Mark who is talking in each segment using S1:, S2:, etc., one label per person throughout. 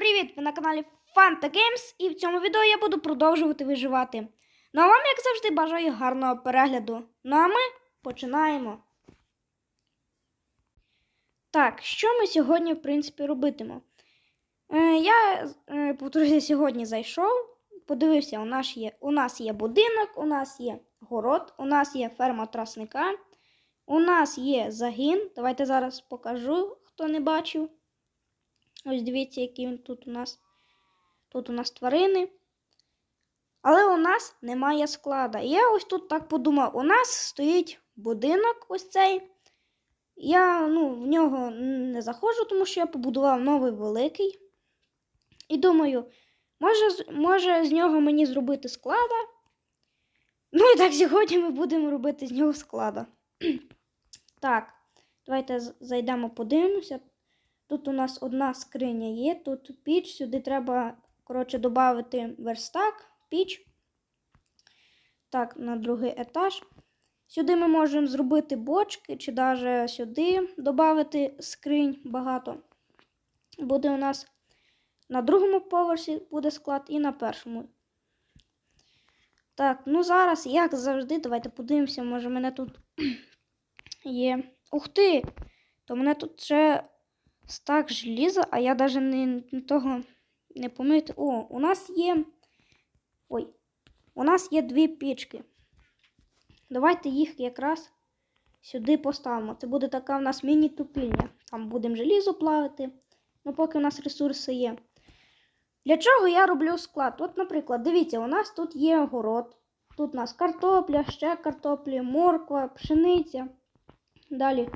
S1: привіт! Ви на каналі Fanta Games і в цьому відео я буду продовжувати виживати. Ну а вам, як завжди, бажаю гарного перегляду. Ну а ми починаємо. Так, що ми сьогодні, в принципі, робитимо? Е, я, е, повторюся, сьогодні зайшов, подивився, у нас, є, у нас є будинок, у нас є город, у нас є ферма трасника, у нас є загін. Давайте зараз покажу, хто не бачив. Ось дивіться, він тут у нас. Тут у нас тварини. Але у нас немає склада. І я ось тут так подумав: у нас стоїть будинок ось цей. Я ну, в нього не заходжу, тому що я побудував новий великий. І думаю, може, може з нього мені зробити склада. Ну і так сьогодні ми будемо робити з нього склада. так, давайте зайдемо, подивимося. Тут у нас одна скриня є, тут піч, сюди треба, коротше, додати верстак, піч. Так, на другий етаж. Сюди ми можемо зробити бочки, чи навіть сюди додати скринь багато. Буде у нас на другому поверсі буде склад і на першому. Так, ну зараз, як завжди, давайте подивимося, може мене тут є. Ух ти! То мене тут ще стак желіза, а я навіть не, не того не помітив. О, у нас є. Ой, у нас є дві пічки. Давайте їх якраз сюди поставимо. Це буде така в нас міні-тупільня. Там будемо желізо плавити, ну поки у нас ресурси є. Для чого я роблю склад? От, наприклад, дивіться, у нас тут є город. Тут у нас картопля, ще картоплі, морква, пшениця. Далі.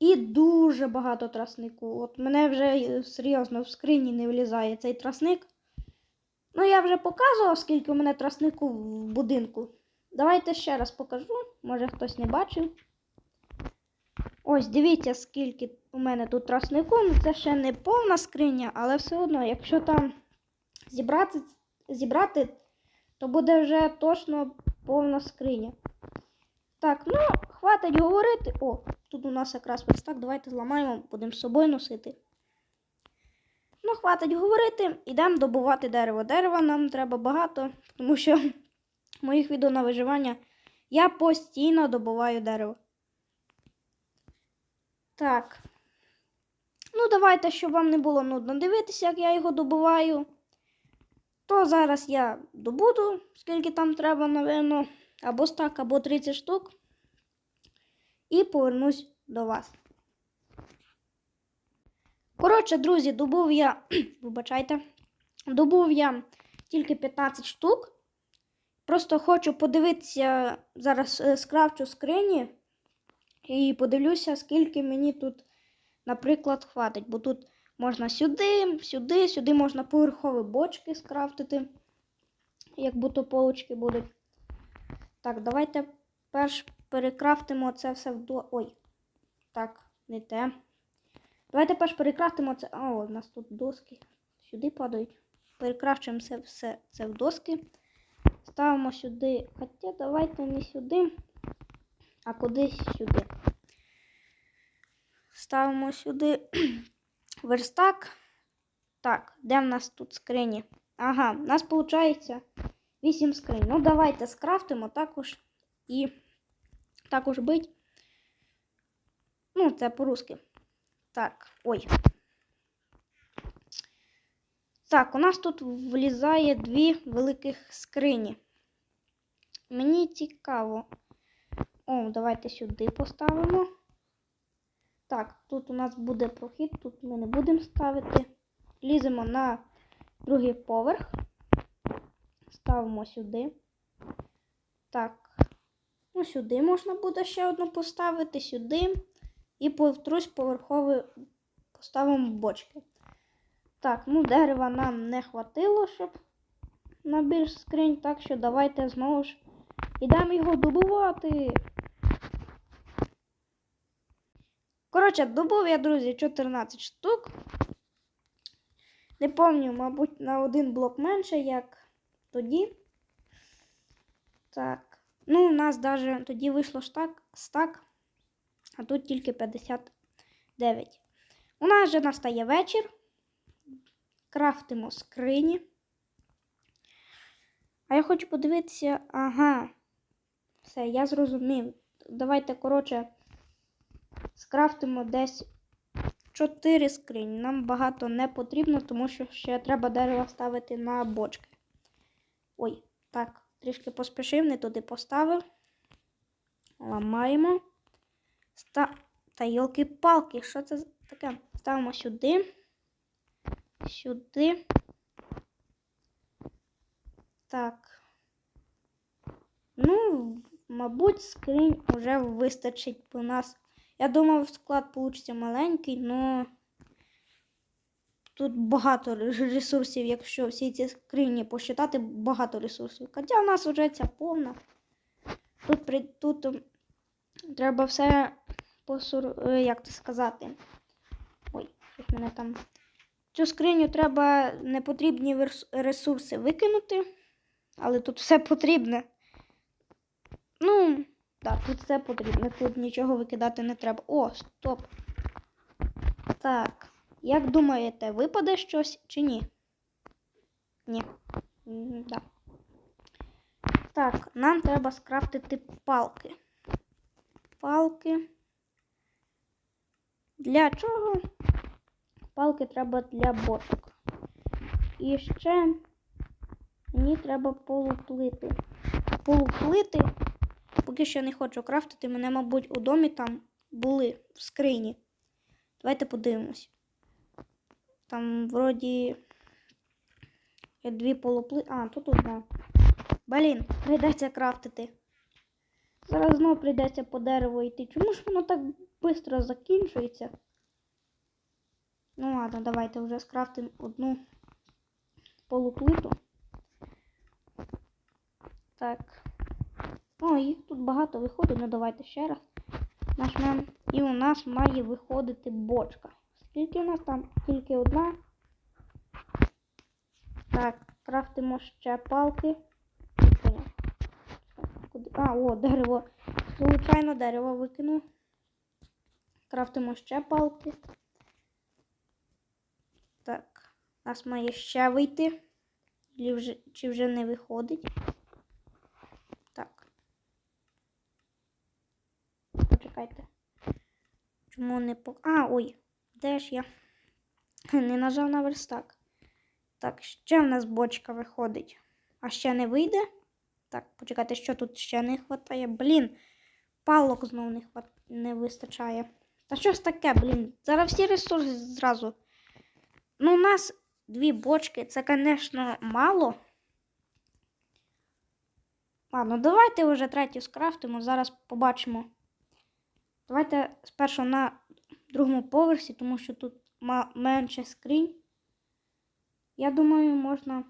S1: І дуже багато траснику. От мене вже серйозно в скрині не влізає цей трасник. Ну, я вже показував, скільки у мене траснику в будинку. Давайте ще раз покажу. Може хтось не бачив. Ось, дивіться, скільки у мене тут траснику. Ну, це ще не повна скриня, але все одно, якщо там зібрати, зібрати то буде вже точно повна скриня. Так, ну, хватить говорити. О, тут у нас якраз верстак. Давайте зламаємо, будемо з собою носити. Ну, хватить говорити, йдемо добувати дерево. Дерева нам треба багато, тому що в моїх відео на виживання я постійно добуваю дерево. Так. Ну, давайте, щоб вам не було нудно дивитися, як я його добуваю. То зараз я добуду, скільки там треба, напевно, або стак, або 30 штук. І повернусь до вас. Коротше, друзі, добув я. Вибачайте. Добув я тільки 15 штук. Просто хочу подивитися зараз е, скрафчу скрині і подивлюся, скільки мені тут, наприклад, хватить. Бо тут можна сюди, сюди, сюди можна поверхові бочки скрафтити, як будто полочки будуть. Так, давайте перш перекрафтимо це все в. Ой. Так, не те. Давайте перш перекрафтимо це. О, у нас тут доски. Сюди падають. Перекрафчуємо це все це в доски. Ставимо сюди. Хоча давайте не сюди, а кудись сюди. Ставимо сюди верстак. Так, де в нас тут скрині? Ага, у нас виходить 8 скринь. Ну, давайте скрафтимо також і також бить. Ну, це по-русски. Так, ой. Так, у нас тут влізає дві великих скрині. Мені цікаво. О, давайте сюди поставимо. Так, тут у нас буде прохід, тут ми не будемо ставити. Ліземо на другий поверх. Ставимо сюди. Так. Ну, сюди можна буде ще одну поставити, сюди. І повтрусь поверховий поставимо бочки. Так, ну дерева нам не хватило, щоб на більш скринь, так що давайте знову ж ідемо його добувати. Коротше, добув я, друзі, 14 штук. Не пам'ятаю, мабуть, на один блок менше, як тоді. Так. Ну, у нас навіть тоді вийшло штак, стак, а тут тільки 59. У нас вже настає вечір. скрафтимо скрині. А я хочу подивитися. Ага. Все, я зрозумів. Давайте, коротше, скрафтимо десь 4 скрині. Нам багато не потрібно, тому що ще треба дерево ставити на бочки. Ой, так, трішки поспішив, не туди поставив. Ламаємо. Ста... Та йолки-палки, що це таке? Ставимо сюди. Сюди. Так. Ну, мабуть, скринь вже вистачить у нас. Я думав, склад вийде маленький, але тут багато ресурсів, якщо всі ці скрині посчитати, багато ресурсів. Хоча в нас вже ця повна. Тут, при- тут ем, треба все посур... е, як це сказати. Ой, щось мене там. Цю скриню треба непотрібні ресурси викинути, але тут все потрібне. Ну, так, тут все потрібно. Тут нічого викидати не треба. О, стоп. Так. Як думаєте, випаде щось чи ні? Ні. Да. Так, нам треба скрафтити палки. Палки. Для чого? Палки треба для бочок. І ще мені треба полуплити. Полуплити. Поки що не хочу крафтити. Мене, мабуть, у домі там були в скрині. Давайте подивимось. Там вроді дві полупли. А, тут одна. Блін, прийдеться крафтити. Зараз знову прийдеться по дереву йти. Чому ж воно так швидко закінчується? Ну ладно, давайте вже скрафтимо одну полуплиту. Так. О, їх тут багато виходить, ну давайте ще раз. Нажмем. І у нас має виходити бочка. Скільки у нас там? Тільки одна. Так, крафтимо ще палки. А, о, дерево. Случайно дерево викинув. Крафтимо ще палки. Так, нас має ще вийти. Чи вже, чи вже не виходить? Так. Почекайте. Чому не по. А, ой, де ж я? Не нажав на верстак. Так, ще в нас бочка виходить. А ще не вийде? Так, почекайте, що тут ще не вистачає. Блін, палок знову не, хват... не вистачає. Та що ж таке, блін? Зараз всі ресурси зразу. Ну, у нас дві бочки, це, звісно, мало. Ладно, давайте вже третю скрафтимо, зараз побачимо. Давайте спершу на другому поверсі, тому що тут менше скринь. Я думаю, можна.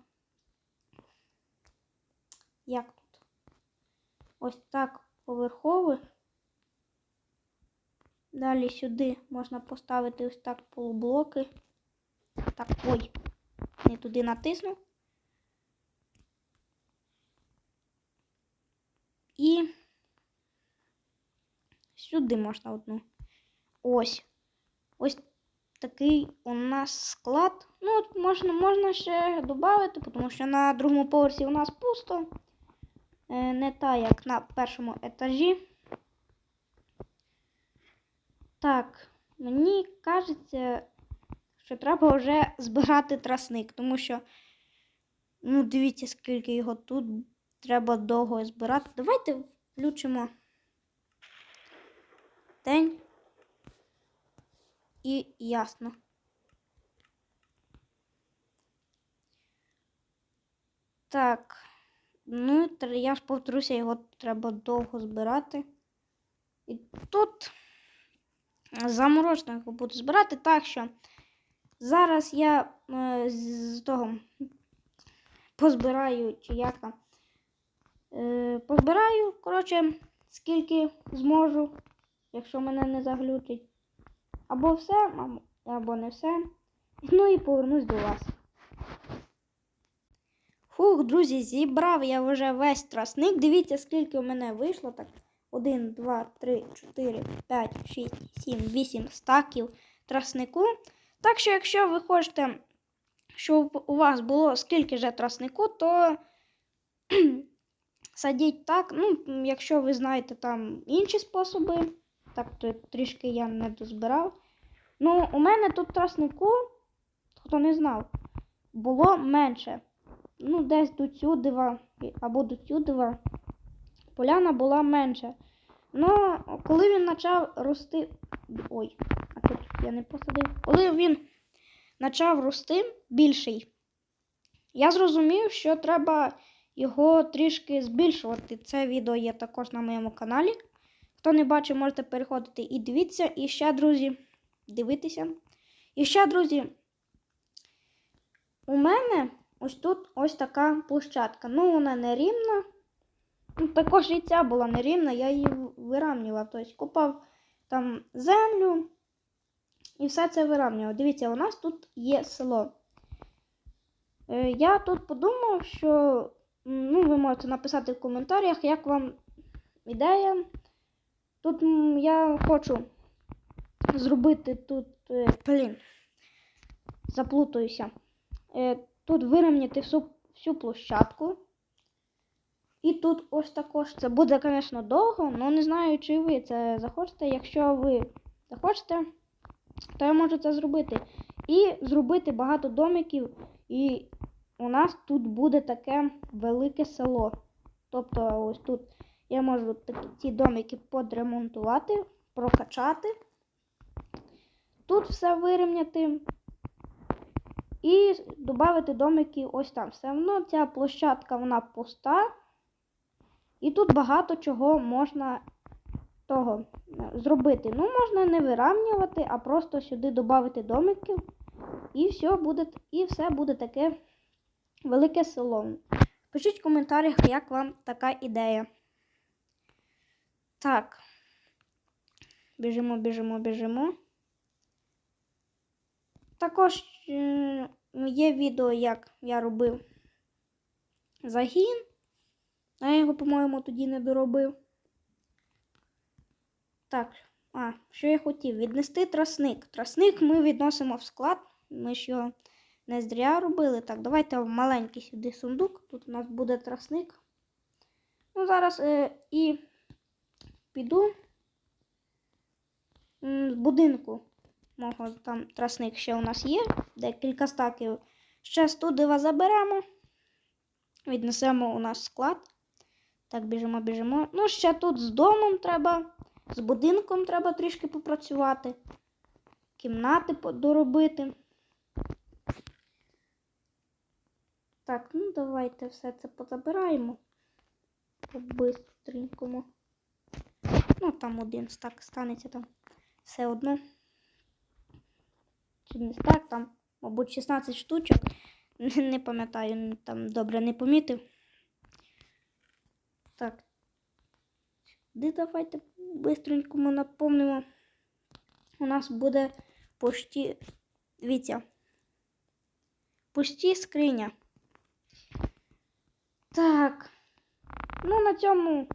S1: Як тут? Ось так поверхових. Далі сюди можна поставити ось так полублоки. Так, ой, не туди натиснув. І сюди можна одну. Ось. Ось такий у нас склад. Ну, от можна, можна ще додати, тому що на другому поверсі у нас пусто. Е, Не та, як на першому етажі. Так, мені кажеться, що треба вже збирати трасник, тому що, ну, дивіться, скільки його тут треба довго збирати. Давайте включимо день. І ясно. Так. Ну, я ж повторюся, його треба довго збирати. І тут заморочно його буду збирати, так що зараз я е, з того позбираю, чи як там. Е, позбираю, коротше, скільки зможу, якщо мене не заглючить. Або все, або- не все. Ну і повернусь до вас. Фух, друзі, зібрав я вже весь трасник. Дивіться, скільки у мене вийшло. Так, 1, 2, 3, 4, 5, 6, 7, 8 стаків траснику. Так що, якщо ви хочете щоб у вас було скільки же троснику, то садіть так. Ну, якщо ви знаєте там інші способи, так то трішки я не дозбирав. Ну, у мене тут троснику, хто не знав, було менше. Ну, десь до сюдива або до сюдива поляна була менша. Ну, коли він почав рости. Ой, а тут я не посадив. Коли він почав рости більший, я зрозумів, що треба його трішки збільшувати. Це відео є також на моєму каналі. Хто не бачив, можете переходити і дивіться. І ще, друзі, дивитися. І ще, друзі, у мене ось тут ось така площадка. Ну, вона не рівна. Ну, також і ця була нерівна, я її вирівнював. Тобто купав там землю і все це вирівнював. Дивіться, у нас тут є село. Е, Я тут подумав, що ну, ви можете написати в коментарях, як вам ідея. Тут я хочу зробити тут, е, блін, заплутаюся. Е, Тут вирівняти всю, всю площадку. І тут ось також. Це буде, звісно, довго, але не знаю, чи ви це захочете. Якщо ви захочете, то я можу це зробити. І зробити багато домиків. І у нас тут буде таке велике село. Тобто, ось тут я можу ці домики подремонтувати, прокачати. Тут все вирівняти. І додати домики ось там. Все одно ця площадка вона пуста. І тут багато чого можна того е, зробити. Ну, можна не вирівнювати, а просто сюди додати домиків. І все буде, і все буде таке велике село. Пишіть в коментарях, як вам така ідея. Так. Біжимо, біжимо, біжимо. Також е, є відео, як я робив загін. А я його, по-моєму, тоді не доробив. Так, а, що я хотів? Віднести тросник. Тросник ми відносимо в склад. Ми ж його не зря робили. Так, давайте в маленький сюди сундук. Тут у нас буде тросник. Ну, зараз е, і піду з будинку. Мого там тросник ще у нас є. Декілька стаків. Ще з тудива заберемо. Віднесемо у наш склад. Так, біжимо, біжимо. Ну, ще тут з домом треба, з будинком треба трішки попрацювати. Кімнати доробити. Так, ну давайте все це позабираємо. По-бистренькому. Ну, там один стак станеться там все одно. Чи не стак, там, мабуть, 16 штучок. Не пам'ятаю, там добре не помітив. Так. Сюди давайте бистренько ми наповнимо. У нас буде пусті. Дивіться. Пусті скриня. Так. Ну, на цьому,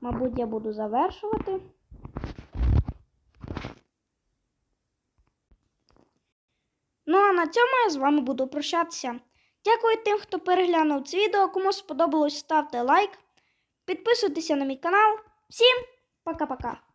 S1: мабуть, я буду завершувати. Ну, а на цьому я з вами буду прощатися. Дякую тим, хто переглянув це відео. Кому сподобалось, ставте лайк. Підписуйтеся на мій канал. Всім пока-пока!